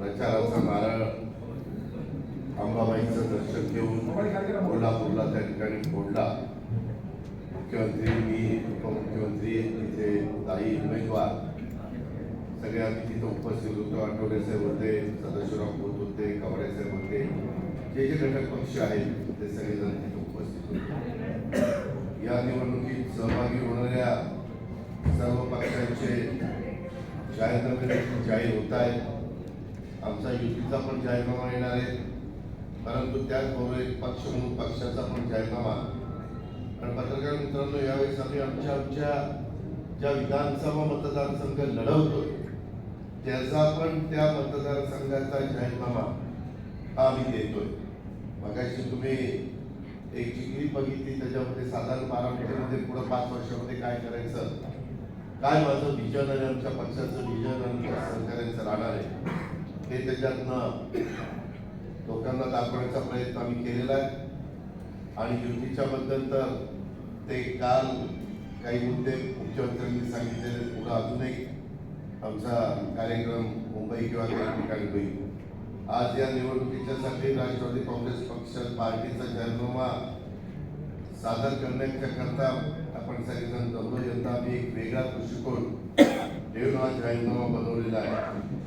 प्रचाराचा नारळ अंबाबाईचं दर्शन घेऊन कोल्हापूरला त्या ठिकाणी फोडला. मुख्यमंत्री मी उपमुख्यमंत्री तिथे दाई उमेदवार सगळे आम्ही तिथे उपस्थित होतो. आठवडे साहेब होते सदाशिवराव खोत होते कवडे साहेब होते. जे जे घटक पक्ष आहेत ते सगळेजण तिथे उपस्थित होते. या निवडणुकीत सहभागी होणाऱ्या सर्व पक्षांचे जाहीरनामे जाहीर होत आहेत. आमचा युतीचा पण जाहीरनामा येणार आहे. परंतु त्याचबरोबर एक पक्ष म्हणून पक्षाचा पण जाहीरनामा. आणि पत्रकार मित्रांनो यावेळेस आम्ही आमच्या आमच्या ज्या विधानसभा मतदारसंघ लढवतोय त्याचा पण त्या मतदारसंघाचा जाहीरनामा हा आम्ही देतोय. मगाशी तुम्ही एक चिठी बघितली त्याच्यामध्ये साधारण बारामतीमध्ये पुढे पाच वर्षामध्ये काय करायचं? काय माझं विजन आणि आमच्या पक्षाचं विजन आणि आमच्या राहणार आहे? हे त्याच्यातनं लोकांना दाखवण्याचा प्रयत्न आम्ही केलेला आहे. आणि युतीच्या बद्दल तर ते काल काही मुद्दे मुख्यमंत्र्यांनी सांगितलेले पुढं अजूनही आमचा कार्यक्रम मुंबई किंवा काही ठिकाणी होईल. आज या निवडणुकीच्यासाठी राष्ट्रवादी काँग्रेस पक्ष पार्टीचा जाहीरनामा सादर करण्याच्या करता आपण सगळेजण जमलो यंदा आम्ही एक वेगळा दृष्टिकोन देऊन हा जाहीरनामा बनवलेला आहे.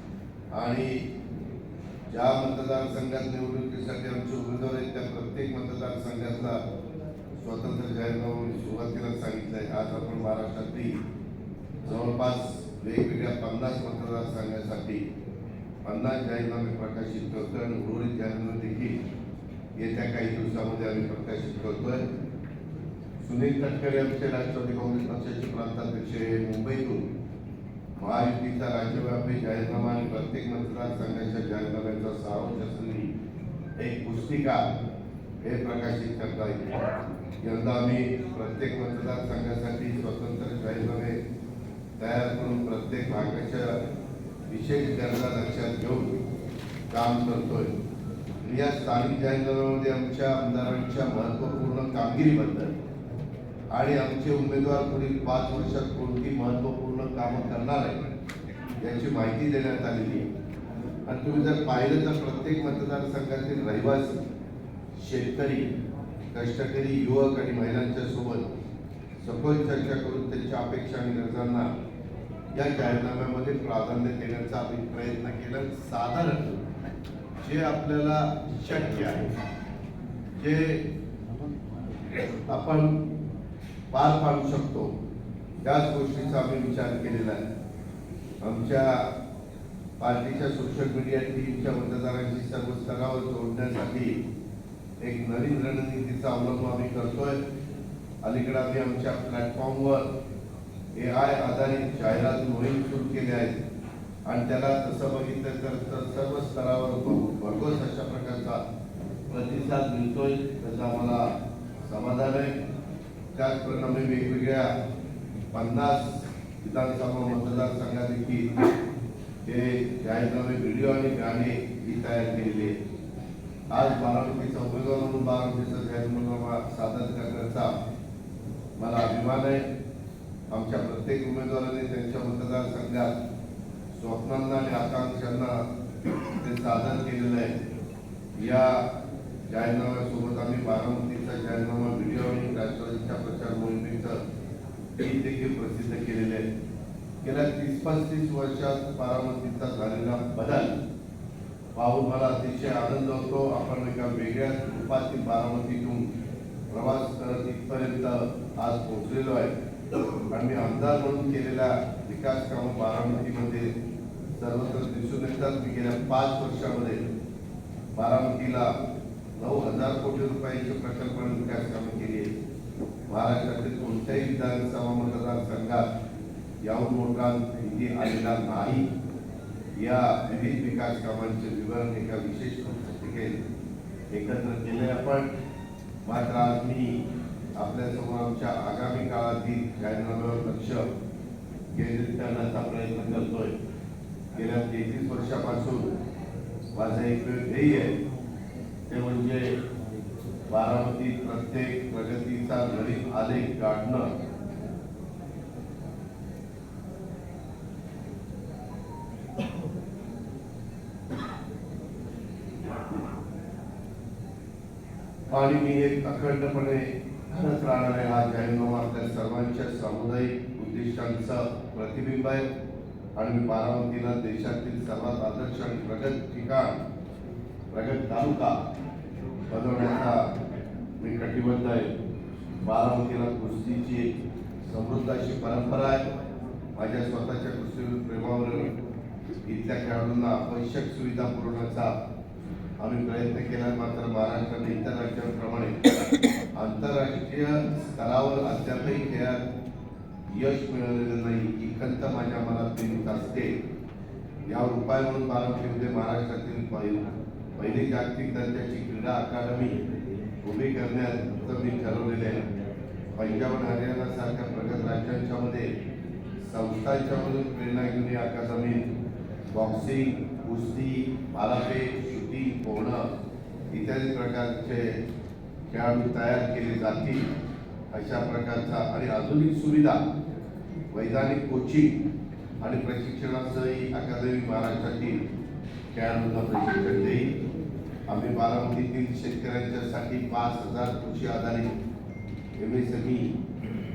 आणि ज्या मतदारसंघात निवडणुकीसाठी आमचे उमेदवार आहेत त्या प्रत्येक मतदारसंघातला स्वतंत्र जाहीरनामा सुरुवातीला सांगितलं आहे आज आपण महाराष्ट्रातली जवळपास वेगवेगळ्या पन्नास मतदारसंघासाठी पन्नास जाहीरनामे प्रकाशित करतोय आणि उर्वरित जाहीरनामे देखील येत्या काही दिवसामध्ये आम्ही प्रकाशित करतोय. सुनील तटकरे आमचे राष्ट्रवादी काँग्रेस पक्षाचे प्रांताध्यक्ष हे मुंबईतून महायुतीचा राज्यव्यापी जाहीरनामा आणि प्रत्येक मतदारसंघाच्या जाहीरनाम्याचा सारांश असलेली एक पुस्तिका हे प्रकाशित करता येईल. यंदा आम्ही प्रत्येक मतदारसंघासाठी स्वतंत्र जाहीरनामे तयार करून प्रत्येक भागाच्या विशेष गरजा लक्षात घेऊन काम करतोय. या स्थानिक जाहीरनाम्यामध्ये आमच्या आमदारांच्या महत्त्वपूर्ण कामगिरीबद्दल आणि आमचे उमेदवार पुढील पाच वर्षात कोणती महत्त्वपूर्ण कामं करणार आहे. याची माहिती देण्यात आलेली आहे. आणि तुम्ही जर पाहिलं तर प्रत्येक मतदारसंघातील रहिवासी शेतकरी कष्टकरी युवक आणि महिलांच्या सोबत सखोल चर्चा करून त्यांच्या अपेक्षा आणि गरजांना या जाहीरनाम्यामध्ये प्राधान्य देण्याचा आम्ही प्रयत्न केला. साधारण जे आपल्याला शक्य आहे जे आपण पार पाडू शकतो त्याच गोष्टीचा आम्ही विचार केलेला आहे. आमच्या पार्टीच्या सोशल मीडिया टीमच्या मतदारांशी सर्व स्तरावर जोडण्यासाठी एक नवीन रणनीतीचा अवलंब आम्ही करतोय. अलीकडे आम्ही आमच्या प्लॅटफॉर्मवर ए आय आधारित जाहिरात मोहीम सुरू केली आहे. आणि त्याला तसं बघितलं तर सर्व स्तरावर भरघोस अशा प्रकारचा प्रतिसाद मिळतोय त्याचा आम्हाला समाधान आहे. त्याचप्रमाणे वेगवेगळ्या पन्नास विधानसभा मतदारसंघात देखील हे जाहीरनामे व्हिडिओ गाणे ही तयार केलेली आहे आज बारामतीचा उमेदवार म्हणून बारामतीचा सादर करण्याचा मला अभिमान आहे. आमच्या प्रत्येक उमेदवाराने त्यांच्या मतदारसंघात स्वप्नांना आणि आकांक्षांना सादर केलेलं आहे. या जाहीरनाम्यासोबत आम्ही बारामतीचा जाहीरनामा व्हिडिओ आणि राष्ट्रवादीच्या प्रचार मोहिमेचं गीत देखील प्रसिद्ध केलेले आहे. गेल्या तीस पस्तीस वर्षात बारामतीचा झालेला बदल पाहून मला अतिशय आनंद होतो. आपण एका वेगळ्या रूपातील बारामतीतून प्रवास करत इथपर्यंत आज पोहोचलेलो आहे. आणि मी आमदार म्हणून केलेल्या विकास कामं बारामतीमध्ये सर्वत्र दिसून येतात. मी गेल्या पाच वर्षामध्ये बारामतीला नऊ हजार कोटी रुपयांचे प्रकल्प विकास कामं केली आहेत. महाराष्ट्रातील कोणत्याही विधानसभा मतदारसंघात याहून मोठा निधी आलेला नाही. या विविध विकास कामांचे विवरण एका विशेष पुस्तिकेत एकत्र केले आपण. मात्र आज मी आपल्यासमोर आमच्या आगामी काळातील जाहीरनाम्यावर लक्ष केंद्रित करण्याचा प्रयत्न करतोय. गेल्या तेहतीस वर्षापासून माझं एक ध्येय आहे. ते म्हणजे बारामतीत प्रत्येक प्रगतीचा गरीब आलेख काढणं आणि मी एक अखंडपणे घडत राहणार आहे. हा जाहीरनामा आपल्या सर्वांच्या सामुदायिक उद्दिष्टांचं प्रतिबिंब आहे. आणि मी बारामतीला देशातील सर्वात आदर्श आणि प्रगत ठिकाण प्रगत तालुका श्रीमंत कटिबद्ध आहे. बारामतीला कुस्तीची एक समृद्ध अशी परंपरा आहे. माझ्या स्वतःच्या कुस्तीवर प्रेमावर इथल्या खेळाडूंना आवश्यक सुविधा पुरवण्याचा आम्ही प्रयत्न केला. मात्र महाराष्ट्राने इतर राज्यांप्रमाणे आंतरराष्ट्रीय स्तरावर अद्यापही खेळात यश मिळवलेलं नाही. ही खंत माझ्या मनात नेहमीच असते. यावर उपाय म्हणून बारामतीमध्ये महाराष्ट्रातील पहिली जागतिक दर्जाची क्रीडा अकादमी उभी करण्याचं मी ठरवलेले आहे. पंजाब आणि हरियाणा सारख्या प्रगत राज्यांच्या मध्ये संस्थांच्या मधून प्रेरणा घेऊन या अकादमी बॉक्सिंग कुस्ती भालाफेक शूटिंग पोहणं इत्यादी प्रकारचे खेळाडू तयार केले जातील अशा प्रकारचा आणि आधुनिक सुविधा वैधानिक कोचिंग आणि प्रशिक्षणासह ही अकादमी महाराष्ट्रातील खेळाडूंना प्रशिक्षण देईल. आम्ही बारामतीतील शेतकऱ्यांच्यासाठी पाच हजार कृषी आधारित M S M E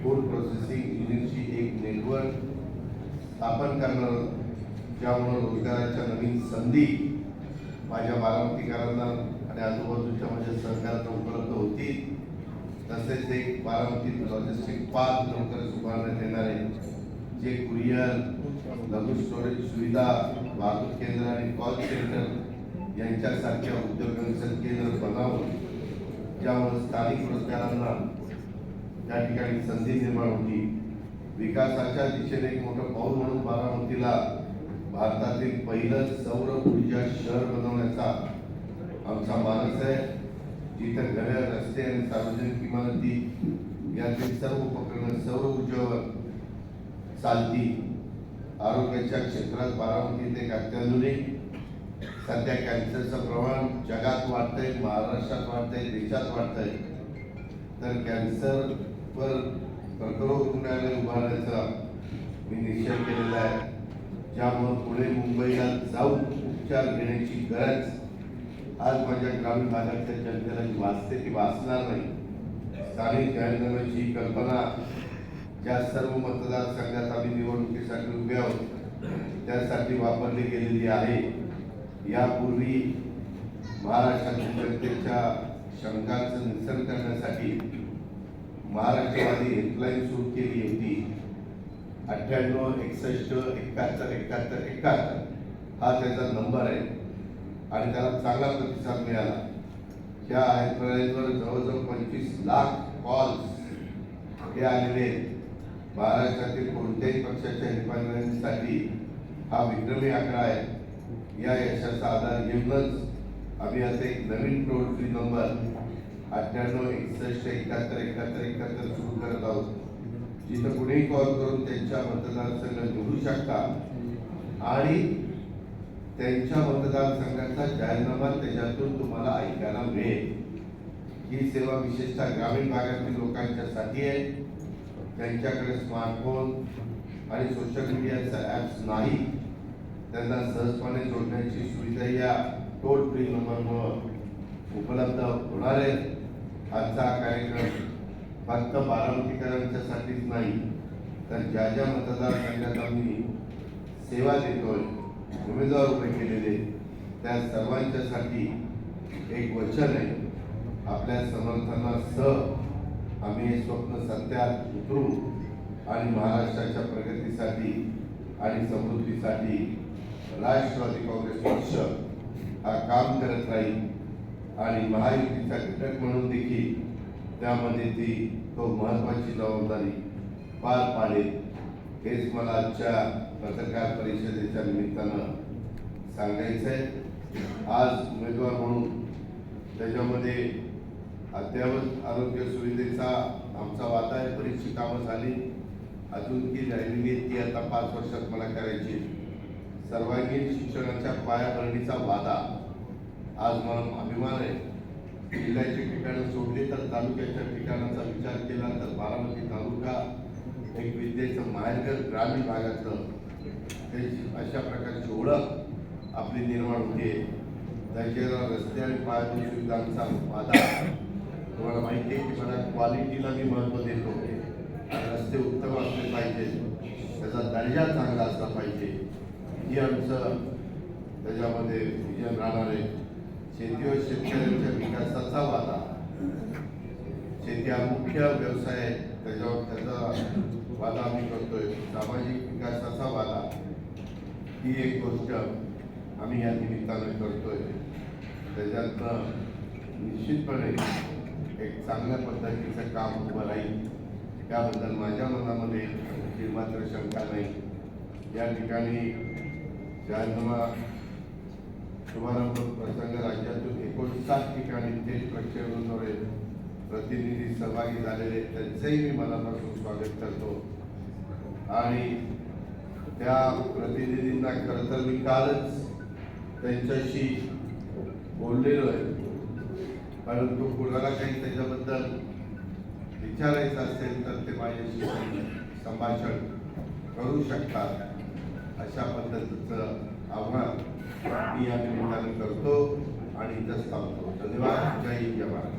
food processing युनिटची एक नेटवर्क स्थापन करणार ज्यामुळं रोजगाराच्या नवीन संधी माझ्या बारामतीकरांना आणि आजूबाजूच्या माझ्या सरकारला उपलब्ध होतील. तसेच एक बारामती लॉजिस्टिक पार्क लवकरच उभारण्यात येणार आहे जे कुरिअर लघु स्टोरेज सुविधा वाहतूक केंद्र आणि कॉल सेंटर यांच्यासारख्या उद्योगांचं केंद्र बनावं ज्यामुळे स्थानिक रोजगारांना त्या ठिकाणी संधी निर्माण होती. विकासाच्या दिशेने एक मोठं पाऊल म्हणून बारामतीला भारतातील पहिलं सौर ऊर्जा शहर बनवण्याचा आमचा मानस आहे. जिथं घरे रस्ते आणि सार्वजनिक इमारती यातील सर्व उपकरणं सौर ऊर्जेवर चालती आरोग्याच्या क्षेत्रात बारामतीत एक अत्याधुनिक सध्या कॅन्सरचं प्रमाण जगात वाढतंय महाराष्ट्रात वाढतंय देशात वाढतंय तर कॅन्सरवर कर्करोग रुग्णालय उभारण्याचा मी निश्चय केलेला आहे. ज्यामुळं पुणे मुंबईला जाऊन उपचार घेण्याची गरज आज माझ्या ग्रामीण भागातल्या जनतेला जी वाचते ती वाचणार नाही. स्थानिक जाहीरनाम्याची ही कल्पना ज्या सर्व मतदारसंघात आम्ही निवडणुकीसाठी उभे आहोत त्यासाठी वापरली गेलेली आहे. यापूर्वी महाराष्ट्रातील जनतेच्या शंकांचं निरसन करण्यासाठी महाराष्ट्रवादी हेल्पलाईन सुरू केली होती. अठ्ठ्याण्णव एकसष्ट एकाहत्तर एकाहत्तर एकाहत्तर. हा त्याचा नंबर आहे आणि त्याला चांगला प्रतिसाद मिळाला. त्या हेल्पलाईनवर जवळजवळ पंचवीस लाख कॉल्स हे आलेले आहेत. महाराष्ट्रातील कोणत्याही पक्षाच्या हेल्पलाईनसाठी हा विक्रमी आकडा आहे. या यशाचा आधार घेऊनच आम्ही आता एक नवीन टोल फ्री नंबर अठ्ठ्याण्णव एकसष्ट एकाहत्तर एकाहत्तर एकाहत्तर सुरू करत आहोत. जिथं कुणीही कॉल करून त्यांच्या मतदारसंघ निवडू शकता. आणि त्यांच्या मतदारसंघाचा जाहीरनामा त्याच्यातून तुम्हाला ऐकायला मिळेल. ही सेवा विशेषतः ग्रामीण भागातील लोकांच्यासाठी आहे. त्यांच्याकडे स्मार्टफोन आणि सोशल मीडियाचा ॲप्स नाही. त्यांना सहजपणे जोडण्याची सुविधा या टोल फ्री नंबरमुळं उपलब्ध होणार आहे. आजचा कार्यक्रम फक्त बारामतीकरांच्यासाठीच नाही तर ज्या ज्या मतदारसंघात आम्ही सेवा देतोय उमेदवार उभे केलेले त्या सर्वांच्यासाठी एक वचन आहे. आपल्या समर्थनासह आम्ही हे स्वप्न सत्यात उतरू आणि महाराष्ट्राच्या प्रगतीसाठी आणि समृद्धीसाठी राष्ट्रवादी काँग्रेस पक्ष हा काम करत राहील आणि महायुतीचा घटक म्हणून देखील त्यामध्ये ती तो महत्वाची जबाबदारी पार पाडेल हेच मला आजच्या पत्रकार परिषदेच्या निमित्तानं सांगायचं आहे आज उमेदवार म्हणून त्याच्यामध्ये अद्ययावत आरोग्य सुविधेचा आमचा वादा आहे बरीचशी कामं झाली. अजून की राहिलेली ती आता पाच वर्षात मला करायची सर्वांगीण शिक्षणाच्या पायाभरणीचा वादा. आज मला अभिमान आहे. जिल्ह्याची ठिकाणं सोडली तर तालुक्याच्या ठिकाणाचा विचार केला तर बारामती तालुका एक विद्येचं माहेरघर ग्रामीण भागातलं. त्याची अशा प्रकारची ओळख आपली निर्माण होते. त्याच्यावर रस्ते आणि पायाभूत सुविधांचा वादा. तुम्हाला माहिती आहे की मला क्वालिटीला मी महत्त्व देतो. रस्ते उत्तम असले पाहिजे त्याचा दर्जा चांगला असला पाहिजे. ही आमचं त्याच्यामध्ये विजन राहणार आहे. शेती व शेतकऱ्यांच्या विकासाचा वादा शेती हा मुख्य व्यवसाय आहे. त्याच्यावर त्याचा वादा आम्ही करतोय. सामाजिक विकासाचा वादा ही एक गोष्ट आम्ही या निमित्तानं करतोय. त्याच्यातनं निश्चितपणे एक चांगल्या पद्धतीचं काम उभं राहील. त्याबद्दल माझ्या मनामध्ये मात्र शंका नाही. या ठिकाणी जाहीरनामा शुभारंभ प्रसंग राज्यातून एकोणसाठ ठिकाणी थेट प्रक्षेपणाद्वारे प्रतिनिधी सहभागी झालेले त्यांचंही मी मनापासून स्वागत करतो. आणि त्या प्रतिनिधींना खरं तर मी कालच त्यांच्याशी बोललेलो आहे. परंतु कुणाला काही त्याच्याबद्दल विचारायचं असेल तर ते माझ्याशी संभाषण करू शकतात. अशा पद्धतीचं आव्हान मी या निमित्तानं करतो आणि इथंच थांबतो. धन्यवाद. जय जवान